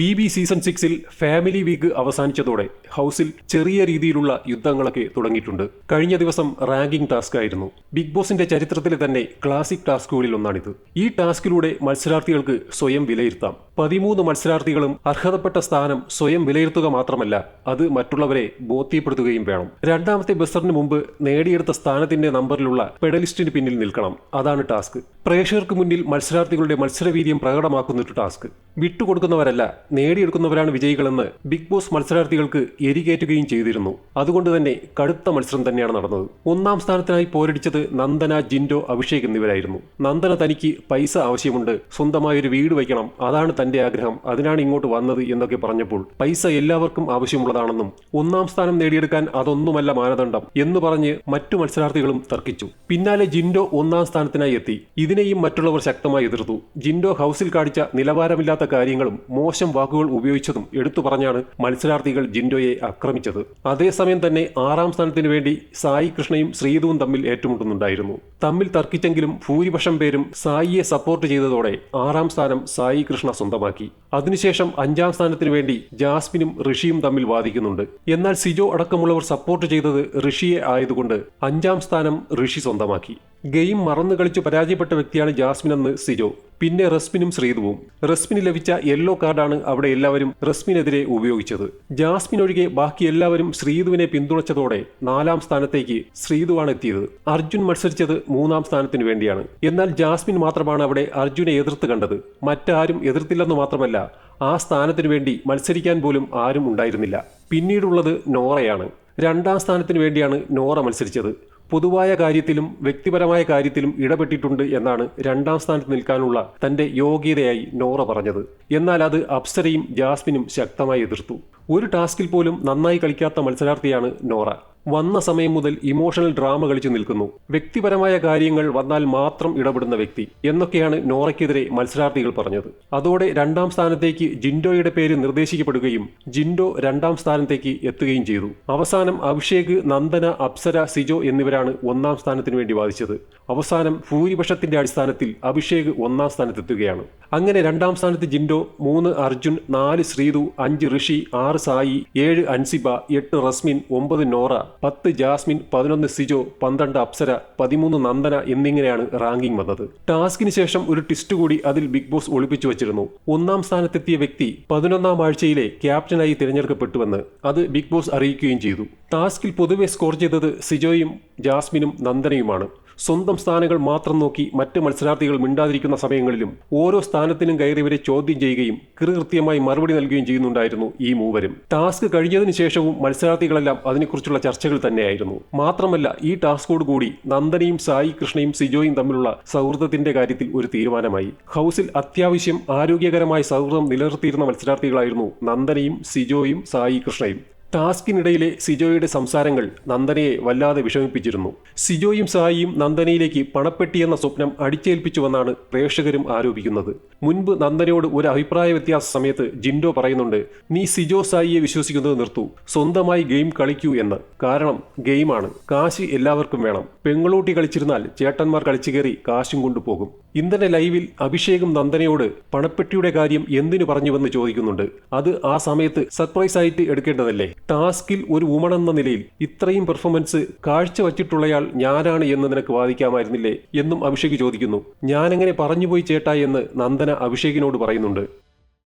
B B season സിക്സിൽ family week അവസാനിച്ചതോടെ ഹൗസിൽ ചെറിയ രീതിയിലുള്ള യുദ്ധങ്ങളൊക്കെ തുടങ്ങിയിട്ടുണ്ട്. കഴിഞ്ഞ ദിവസം റാങ്കിംഗ് ടാസ്ക് ആയിരുന്നു. ബിഗ് ബോസിന്റെ ചരിത്രത്തിലെ തന്നെ ക്ലാസിക് ടാസ്കുകളിൽ ഒന്നാണിത്. ഈ ടാസ്കിലൂടെ മത്സരാർത്ഥികൾക്ക് സ്വയം വിലയിരുത്താം. പതിമൂന്ന് മത്സരാർത്ഥികളും അർഹതപ്പെട്ട സ്ഥാനം സ്വയം വിലയിരുത്തുക മാത്രമല്ല അത് മറ്റുള്ളവരെ ബോധ്യപ്പെടുത്തുകയും വേണം. രണ്ടാമത്തെ ബസറിന് മുമ്പ് നേടിയെടുത്ത സ്ഥാനത്തിന്റെ നമ്പറിലുള്ള പെഡലിസ്റ്റിന് പിന്നിൽ നിൽക്കണം. അതാണ് ടാസ്ക്. പ്രേക്ഷകർക്ക് മുന്നിൽ മത്സരാർത്ഥികളുടെ മത്സരവീര്യം പ്രകടമാക്കുന്ന ഒരു ടാസ്ക്. വിട്ടുകൊടുക്കുന്നവരല്ല നേടിയെടുക്കുന്നവരാണ് വിജയികളെന്ന് ബിഗ് ബോസ് മത്സരാർത്ഥികൾക്ക് എരികേറ്റുകയും ചെയ്തിരുന്നു. അതുകൊണ്ട് തന്നെ കടുത്ത മത്സരം തന്നെയാണ് നടന്നത്. ഒന്നാം സ്ഥാനത്തിനായി പോരടിച്ചത് നന്ദന ജിൻഡോ അഭിഷേക് എന്നിവരായിരുന്നു. നന്ദന തനിക്ക് പൈസ ആവശ്യമുണ്ട് സ്വന്തമായ ഒരു വീട് വയ്ക്കണം അതാണ് തന്റെ ആഗ്രഹം അതിനാണ് ഇങ്ങോട്ട് വന്നത് എന്നൊക്കെ പറഞ്ഞപ്പോൾ പൈസ എല്ലാവർക്കും ആവശ്യമുള്ളതാണെന്നും ഒന്നാം സ്ഥാനം നേടിയെടുക്കാൻ അതൊന്നുമല്ല മാനദണ്ഡം എന്ന് പറഞ്ഞ് മറ്റു മത്സരാർത്ഥികളും തർക്കിച്ചു. പിന്നാലെ ജിൻഡോ ഒന്നാം സ്ഥാനത്തിനായി എത്തി. ഇതിനെയും മറ്റുള്ളവർ ശക്തമായി എതിർത്തു. ജിൻഡോ ഹൗസിൽ കാണിച്ച നിലവാരമില്ലാത്ത കാര്യങ്ങളും മോശം വാക്കുകൾ ഉപയോഗിച്ചതും എടുത്തു പറഞ്ഞാണ് മത്സരാർത്ഥികൾ ജിൻഡോയെ ആക്രമിച്ചത്. അതേസമയം തന്നെ ആറാം സ്ഥാനത്തിനു വേണ്ടി സായി കൃഷ്ണയും ശ്രീതുവും തമ്മിൽ ഏറ്റുമുട്ടുന്നുണ്ടായിരുന്നു. തമ്മിൽ തർക്കിച്ചെങ്കിലും ഭൂരിപക്ഷം പേരും സായിയെ സപ്പോർട്ട് ചെയ്തതോടെ ആറാം സ്ഥാനം സായി കൃഷ്ണ സ്വന്തമാക്കി. അതിനുശേഷം അഞ്ചാം സ്ഥാനത്തിനു വേണ്ടി ജാസ്മിനും ഋഷിയും തമ്മിൽ വാദിക്കുന്നുണ്ട്. എന്നാൽ സിജോ അടക്കമുള്ളവർ സപ്പോർട്ട് ചെയ്തത് ഋഷിയെ ആയതുകൊണ്ട് അഞ്ചാം സ്ഥാനം ഋഷി സ്വന്തമാക്കി. ഗെയിം മറന്നു കളിച്ചു പരാജയപ്പെട്ട വ്യക്തിയാണ് ജാസ്മിൻ എന്ന് സിജോ. പിന്നെ റസ്മിനും ശ്രീതുവും റസ്മിന് ലഭിച്ച യെല്ലോ കാർഡാണ് അവിടെ എല്ലാവരും റസ്മിനെതിരെ ഉപയോഗിച്ചത്. ജാസ്മിൻ ഒഴികെ ബാക്കി എല്ലാവരും ശ്രീതുവിനെ പിന്തുണച്ചതോടെ നാലാം സ്ഥാനത്തേക്ക് ശ്രീതുവാണ് എത്തിയത്. അർജുൻ മത്സരിച്ചത് മൂന്നാം സ്ഥാനത്തിന് വേണ്ടിയാണ്. എന്നാൽ ജാസ്മിൻ മാത്രമാണ് അവിടെ അർജുനെ എതിർത്ത് കണ്ടത്. മറ്റാരും എതിർത്തില്ലെന്ന് മാത്രമല്ല ആ സ്ഥാനത്തിനു വേണ്ടി മത്സരിക്കാൻ പോലും ആരും ഉണ്ടായിരുന്നില്ല. പിന്നീടുള്ളത് നോറയാണ്. രണ്ടാം സ്ഥാനത്തിന് വേണ്ടിയാണ് നോറ മത്സരിച്ചത്. പൊതുവായ കാര്യത്തിലും വ്യക്തിപരമായ കാര്യത്തിലും ഇടപെട്ടിട്ടുണ്ട് എന്നാണ് രണ്ടാം സ്ഥാനത്ത് നിൽക്കാനുള്ള തന്റെ യോഗ്യതയായി നോറ പറഞ്ഞത്. എന്നാൽ അത് അപ്സരയും ജാസ്മിനും ശക്തമായി എതിർത്തു. ഒരു ടാസ്കിൽ പോലും നന്നായി കളിക്കാത്ത മത്സരാർത്ഥിയാണ് നോറ. വന്ന സമയം മുതൽ ഇമോഷണൽ ഡ്രാമ കളിച്ചു നിൽക്കുന്നു. വ്യക്തിപരമായ കാര്യങ്ങൾ വന്നാൽ മാത്രം ഇടപെടുന്ന വ്യക്തി എന്നൊക്കെയാണ് നോറയ്ക്കെതിരെ മത്സരാർത്ഥികൾ പറഞ്ഞത്. അതോടെ രണ്ടാം സ്ഥാനത്തേക്ക് ജിൻഡോയുടെ പേര് നിർദ്ദേശിക്കപ്പെടുകയും ജിൻഡോ രണ്ടാം സ്ഥാനത്തേക്ക് എത്തുകയും ചെയ്തു. അവസാനം അഭിഷേക് നന്ദന അപ്സര സിജോ എന്നിവരാണ് ഒന്നാം സ്ഥാനത്തിന് വേണ്ടി വാദിച്ചത്. അവസാനം ഭൂരിപക്ഷത്തിന്റെ അടിസ്ഥാനത്തിൽ അഭിഷേക് ഒന്നാം സ്ഥാനത്തെത്തുകയാണ്. അങ്ങനെ രണ്ടാം സ്ഥാനത്ത് ജിൻഡോ മൂന്ന് അർജുൻ നാല് ശ്രീതു അഞ്ച് ഋഷി ആറ് സായി ഏഴ് അൻസിബ എട്ട് റസ്മിൻ ഒമ്പത് നോറ പത്ത് ജാസ്മിൻ പതിനൊന്ന് സിജോ പന്ത്രണ്ട് അപ്സര പതിമൂന്ന് നന്ദന എന്നിങ്ങനെയാണ് റാങ്കിംഗ് വന്നത്. ടാസ്കിന് ശേഷം ഒരു ട്വിസ്റ്റ് കൂടി അതിൽ ബിഗ് ബോസ് ഒളിപ്പിച്ചു വച്ചിരുന്നു. ഒന്നാം സ്ഥാനത്തെത്തിയ വ്യക്തി പതിനൊന്നാം ആഴ്ചയിലെ ക്യാപ്റ്റനായി തിരഞ്ഞെടുക്കപ്പെട്ടുവെന്ന് അത് ബിഗ് ബോസ് അറിയിക്കുകയും ചെയ്തു. ടാസ്കിൽ പൊതുവെ സ്കോർ ചെയ്തത് സിജോയും ജാസ്മിനും നന്ദനയുമാണ്. സ്വന്തം സ്ഥാനങ്ങൾ മാത്രം നോക്കി മറ്റ് മത്സരാർത്ഥികൾ മിണ്ടാതിരിക്കുന്ന സമയങ്ങളിലും ഓരോ സ്ഥാനത്തിനും കയറിയവരെ ചോദ്യം ചെയ്യുകയും കൃത്യമായി മറുപടി നൽകുകയും ചെയ്യുന്നുണ്ടായിരുന്നു ഈ മൂവരും. ടാസ്ക് കഴിഞ്ഞതിനു ശേഷവും മത്സരാർത്ഥികളെല്ലാം അതിനെക്കുറിച്ചുള്ള ചർച്ചകൾ തന്നെയായിരുന്നു. മാത്രമല്ല ഈ ടാസ്കോട് കൂടി നന്ദനയും സായി കൃഷ്ണയും സിജോയും തമ്മിലുള്ള സൗഹൃദത്തിന്റെ കാര്യത്തിൽ ഒരു തീരുമാനമായി. ഹൗസിൽ അത്യാവശ്യം ആരോഗ്യകരമായ സൗഹൃദം നിലനിർത്തിയിരുന്ന മത്സരാർത്ഥികളായിരുന്നു നന്ദനയും സിജോയും സായി കൃഷ്ണയും. ടാസ്കിനിടയിലെ സിജോയുടെ സംസാരങ്ങൾ നന്ദനയെ വല്ലാതെ വിഷമിപ്പിച്ചിരുന്നു. സിജോയും സായിയും നന്ദനയിലേക്ക് പണപ്പെട്ടിയെന്ന സ്വപ്നം അടിച്ചേൽപ്പിച്ചുവെന്നാണ് പ്രേക്ഷകരും ആരോപിക്കുന്നത്. മുൻപ് നന്ദനയോട് ഒരു അഭിപ്രായ വ്യത്യാസ സമയത്ത് ജിൻഡോ പറയുന്നുണ്ട് നീ സിജോ സായിയെ വിശ്വസിക്കുന്നത് നിർത്തൂ. സ്വന്തമായി ഗെയിം കളിക്കൂ എന്ന്. കാരണം ഗെയിമാണ്. കാശ് എല്ലാവർക്കും വേണം. പെങ്ങളൂട്ടി കളിച്ചിരുന്നാൽ ചേട്ടന്മാർ കളിച്ചു കയറി കാശും കൊണ്ടുപോകും ഇന്നലെ ലൈവിൽ അഭിഷേകും നന്ദനയോട് പണപ്പെട്ടിയുടെ കാര്യം എന്തിനു പറഞ്ഞുവെന്ന് ചോദിക്കുന്നുണ്ട്. അത് ആ സമയത്ത് സർപ്രൈസ് ആയിട്ട് എടുക്കേണ്ടതല്ലേ? ടാസ്കിൽ ഒരു വുമൺ എന്ന നിലയിൽ ഇത്രയും പെർഫോമൻസ് കാഴ്ചവച്ചിട്ടുള്ളയാൾ ഞാനാണ് എന്ന് നിനക്ക് വാദിക്കാമായിരുന്നില്ലേ എന്നും അഭിഷേക് ചോദിക്കുന്നു. ഞാനെങ്ങനെ പറഞ്ഞുപോയി ചേട്ടാ എന്ന് നന്ദന അഭിഷേകിനോട് പറയുന്നുണ്ട്.